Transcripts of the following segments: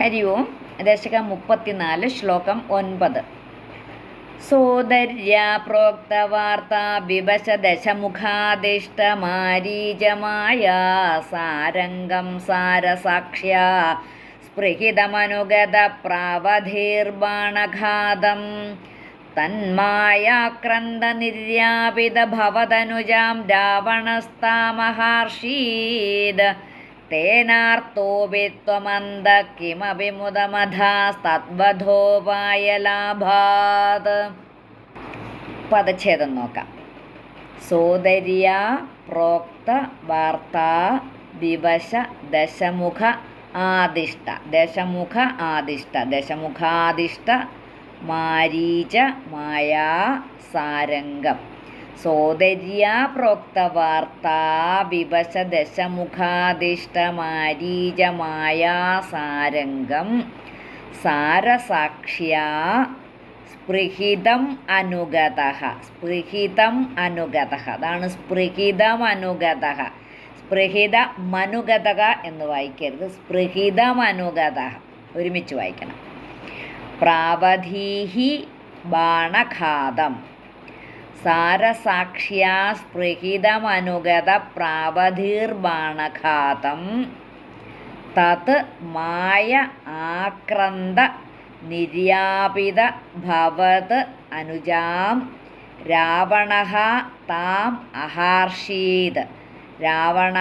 ഹരി ഓം ദശകം മുപ്പത്തിനാല് ശ്ലോകം ഒൻപത്. സോദര്യ പ്രോക്തവാർത്ത ദശമുഖാദിഷ്ടമാരീജമായ സാരംഗം സാരസാക്ഷ്യ. സ്പൃഹിതമനുഗത പ്രാവധീർബാണഘാതം തന്മായാക്രന്ത നിർയാപിത ത്വമന്ത കിമപി മുദമധാസ്തദ്വധോപായലാഭാത് പദച്ഛേദം നോക്കാം. സോദര്യ പ്രോക്ത വാർത്ത വിവശ ദശമുഖ ആദിഷ്ട. ദശമുഖ ആദിഷ്ട. ദശമുഖാദിഷ്ട മാരീച മായാ സാരംഗം. സോദര്യ പ്രോക്തവാർത്താ സാരംഗം. സാരസാക്ഷ്യാ സ്പൃഹിതം അനുഗത. സ്പൃഹിതം അനുഗത. അതാണ് സ്പൃഹിതം അനുഗത. സ്പൃഹിത മനുഗതക എന്ന് വായിക്കരുത്. സ്പൃഹിതമനുഗത ഒരുമിച്ച് വായിക്കണം. പ്രാവധീഹി ബാണഘാതം. സാരസാക്ഷ്യാ സ്പൃഹിതമനുഗത പ്രാവധീർബാണഘാതം തത് മായ ആക്രന്ത നിര്യാപിത ഭവത് അനുജാം. രാവണ താം അഹാർഷീത്. രാവണ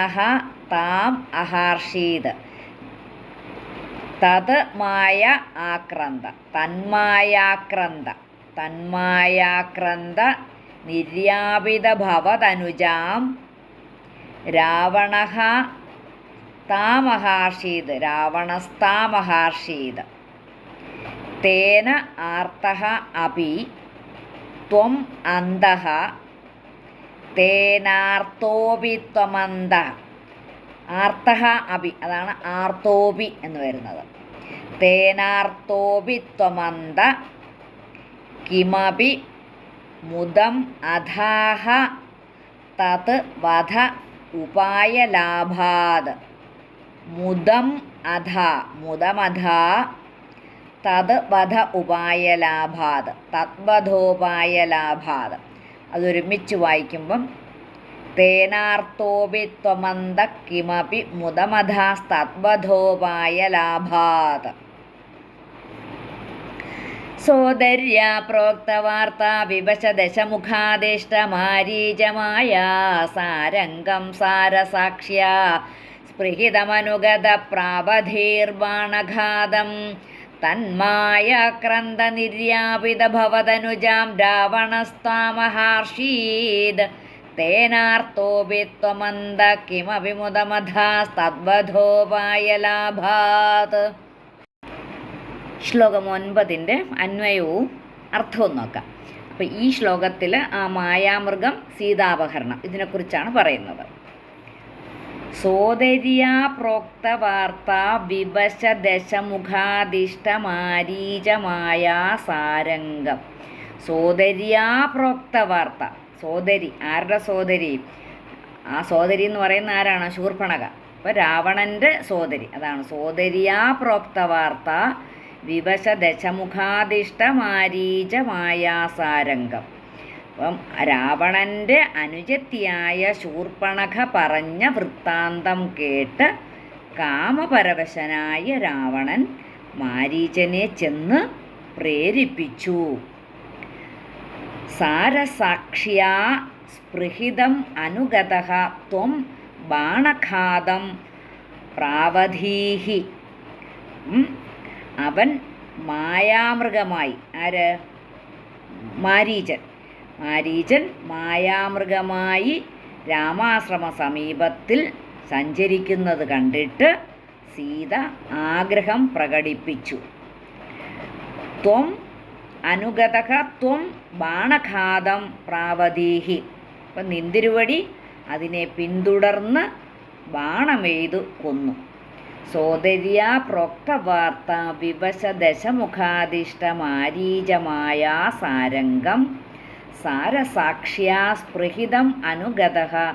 താം അഹാർഷീത്. തത് മായ ആക്രന്ത. തന്മായാക്രന്ത. തന്മായാക്രന്ത നിര്യാപിതഭവതനുജാം രാവണ താമഹാർഷീത് രാവണസ്താമഹാർഷീത് തേന ആർത്ത അപി ത്വം അന്തഃ തേനാർത്തോപി ത്വമന്ത. ആർത്ത അപി അതാണ് ആർത്തോപി എന്ന് വരുന്നത്. തേനാർത്തോപി ത്വമന്ത കിമപി മുദം അധാഹ തത് വധ ഉപായലാഭാത്. മുദം അധ മുദമധ തത് വധ ഉപായലാഭാത് തദ്വധോപായലാഭാത്. അതൊരുമിച്ച് വായിക്കുമ്പം തേനാർത്തോപി ത്വമന്ത കിമപി മുദമധാസ്തദ്വധോപായലാഭാത് സോദര്യ പ്രോക്തവാർത്ത വിവശ ദശമുഖാദിഷ്ടമാരീജമായ സാരംഗം സാരസാക്ഷ്യ. സ്പൃഹിതമനുഗത പ്രാവധീർബാണഘാതം. തന്മായാക്രന്ത നിർയാപിത ഭവതനുജാം രാവണസ്താമഹാർഷീത് തേനാർത്തോപി ത്വമന്ത കിമപി മുദമധാസ്തദ്വധോപായലാഭാത് ശ്ലോകം ഒൻപതിന്റെ അന്വയവും അർത്ഥവും നോക്കാം. അപ്പോൾ ഈ ശ്ലോകത്തിൽ ആ മായാമൃഗം സീതാപഹരണം ഇതിനെക്കുറിച്ചാണ് പറയുന്നത്. സോദര്യാ പ്രോക്ത വാർത്ത വിവശ ദശമുഖാദിഷ്ടമാരീചമായ സാരംഗം. സോദര്യാ പ്രോക്ത വാർത്ത സോദരി ആരുടെ സോദരി? ആ സോദരി എന്ന് പറയുന്ന ആരാണ്? ശൂർപ്പണക. അപ്പോൾ രാവണന്റെ സോദരി. അതാണ് സോദരിയാ പ്രോക്ത വാർത്ത വിവശ ദശമുഖാദിഷ്ടമാരീചമായ സാരംഗം അപ്പം രാവണന്റെ അനുജത്തിയായ ശൂർപ്പണഖ പറഞ്ഞ വൃത്താന്തം കേട്ട് കാമപരവശനായ രാവണൻ മാരീചനെ ചെന്ന് പ്രേരിപ്പിച്ചു. സാരസാക്ഷ്യാ സ്പൃഹിതം അനുഗത ത്വം ബാണഘാതം പ്രാവധീഹി. അവൻ മായാമൃഗമായി. ആര്? മാരീചൻ. മാരീചൻ മായാമൃഗമായി രാമാശ്രമ സമീപത്തിൽ സഞ്ചരിക്കുന്നത് കണ്ടിട്ട് സീത ആഗ്രഹം പ്രകടിപ്പിച്ചു. ത്വം അനുഗതക ത്വം ബാണഘാതം പ്രാവതീഹി അപ്പം നിന്തിരുവടി അതിനെ പിന്തുടർന്ന് ബാണമെയ്തു കൊന്നു. സോദര്യ പ്രോക്തവാർത്ത വിവശ ദശമുഖാദിഷ്ടമാരീചമായ സാരംഗം സാരസാക്ഷ്യാ സ്പൃഹിതം അനുഗത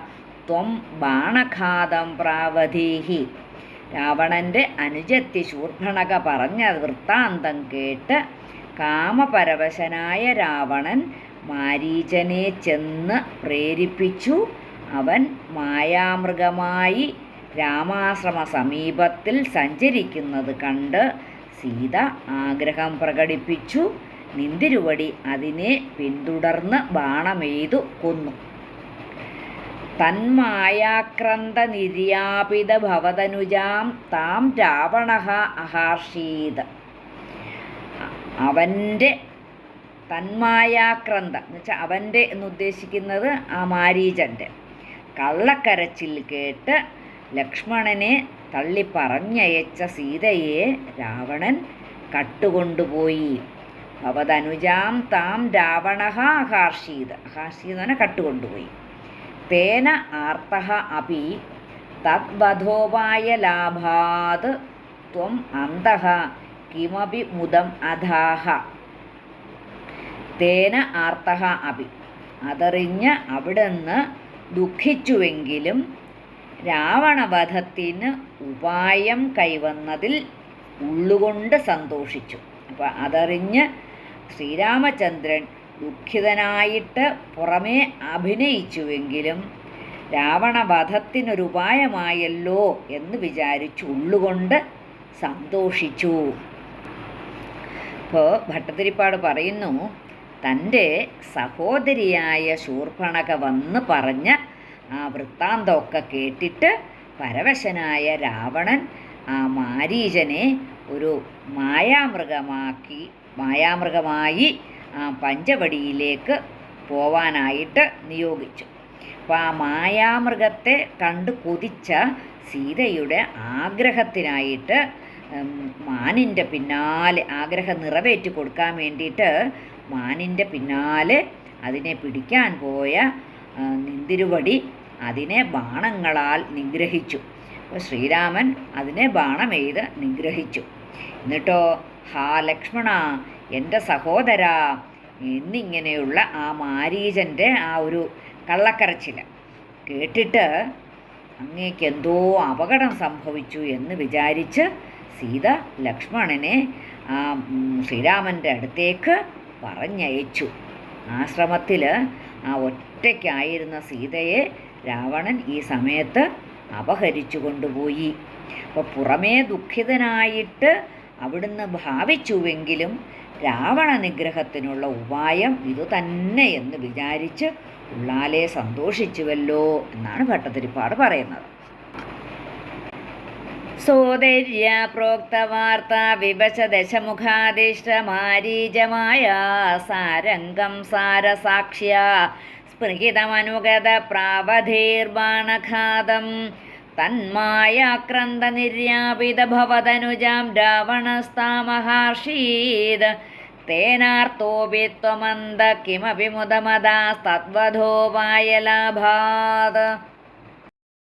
ത്വം ബാണഘാതം പ്രാവധീഹി. രാവണന്റെ അനുജത്തി ശൂർഭണക പറഞ്ഞ വൃത്താന്തം കേട്ട് കാമപരവശനായ രാവണൻ മാരീചനെ ചെന്ന് പ്രേരിപ്പിച്ചു. അവൻ മായാമൃഗമായി രാമാശ്രമ സമീപത്തിൽ സഞ്ചരിക്കുന്നത് കണ്ട് സീത ആഗ്രഹം പ്രകടിപ്പിച്ചു. നിന്തിരുവടി അതിനെ പിന്തുടർന്ന് ബാണമെയ്തു കൊന്നു. തന്മായാക്രന്ത നിര്യാപിത ഭവതനുജാം താം രാവണ അഹാർഷീത്. അവന്റെ തന്മായാക്രന്ത എന്ന് വെച്ചാൽ അവന്റെ എന്നുദ്ദേശിക്കുന്നത് ആ മാരീചന്റെ. കള്ളക്കരച്ചിൽ കേട്ട് ലക്ഷ്മണനെ തള്ളി പറഞ്ഞയച്ച സീതയെ രാവണൻ കട്ടുകൊണ്ടുപോയി. ഭവതനുജാം താം രാവണ പറഞ്ഞാൽ കട്ടുകൊണ്ടുപോയി. തേന ആർത്ത അപി തദ്വധോപായ ലാഭാത് ത്വം അന്തഹ കിമപി മുദം അധാഹ. തേന ആർത്തഹ അപി. അതറിഞ്ഞ് അവിടുന്ന് ദുഃഖിച്ചുവെങ്കിലും രാവണവധത്തിന് ഉപായം കൈവന്നതിൽ ഉള്ളുകൊണ്ട് സന്തോഷിച്ചു. അപ്പോൾ അതറിഞ്ഞ് ശ്രീരാമചന്ദ്രൻ ദുഃഖിതനായിട്ട് പുറമേ അഭിനയിച്ചുവെങ്കിലും രാവണവധത്തിനൊരുപായമായല്ലോ എന്ന് വിചാരിച്ചു ഉള്ളുകൊണ്ട് സന്തോഷിച്ചു. ഇപ്പോൾ ഭട്ടതിരിപ്പാട് പറയുന്നു തന്റെ സഹോദരിയായ ശൂർപ്പണക വന്ന് പറഞ്ഞ ആ വൃത്താന്തമൊക്കെ കേട്ടിട്ട് പരവശനായ രാവണൻ ആ മാരീചനെ ഒരു മായാമൃഗമാക്കി മായാമൃഗമായി ആ പഞ്ചവടിയിലേക്ക് പോവാനായിട്ട് നിയോഗിച്ചു. അപ്പോൾ ആ മായാമൃഗത്തെ കണ്ട് കൊതിച്ച സീതയുടെ ആഗ്രഹത്തിനായിട്ട് മാനിന്റെ പിന്നാലെ ആഗ്രഹം നിറവേറ്റി കൊടുക്കാൻ വേണ്ടിയിട്ട് മാനിന്റെ പിന്നാലെ അതിനെ പിടിക്കാൻ പോയ നിന്തിരുവടി അതിനെ ബാണങ്ങളാൽ നിഗ്രഹിച്ചു. അപ്പോൾ ശ്രീരാമൻ അതിനെ ബാണമെയ്ത് നിഗ്രഹിച്ചു. എന്നിട്ടോ ഹാ ലക്ഷ്മണ എന്റെ സഹോദര എന്നിങ്ങനെയുള്ള ആ മാരീചന്റെ ആ ഒരു കള്ളക്കരച്ചിൽ കേട്ടിട്ട് അങ്ങേക്ക് എന്തോ അപകടം സംഭവിച്ചു എന്ന് വിചാരിച്ച് സീത ലക്ഷ്മണനെ ആ ശ്രീരാമന്റെ അടുത്തേക്ക് പറഞ്ഞയച്ചു. ആശ്രമത്തിൽ ആ ഒറ്റയ്ക്കായിരുന്ന സീതയെ രാവണൻ ഈ സമയത്ത് അപഹരിച്ചു കൊണ്ടുപോയി. അപ്പോൾ പുറമേ ദുഃഖിതനായിട്ട് അവിടുന്ന് ഭാവിച്ചുവെങ്കിലും രാവണ നിഗ്രഹത്തിനുള്ള ഉപായം ഇതുതന്നെ എന്ന് വിചാരിച്ച് ഉള്ളാലെ സന്തോഷിച്ചുവല്ലോ എന്നാണ് ഭട്ടതിരിപ്പാട് പറയുന്നത്. സോദര്യ പ്രോക്തവാർത്ത വിവശ ദശമുഖാദിഷ്ടമാരീജമായ സാരംഗം സാരസാക്ഷ്യ സ്പൃഹിതമനുഗത പ്രാവധീർബാണഘാതം തന്മായാക്രന്ത നിർയാപിത ഭവതനുജാം രാവണസ്താമഹാർഷീത് തേനാർത്തോപി ത്വമന്ത കിമപി മുദമദാസ്തദ്വധോപായ ലാഭാത്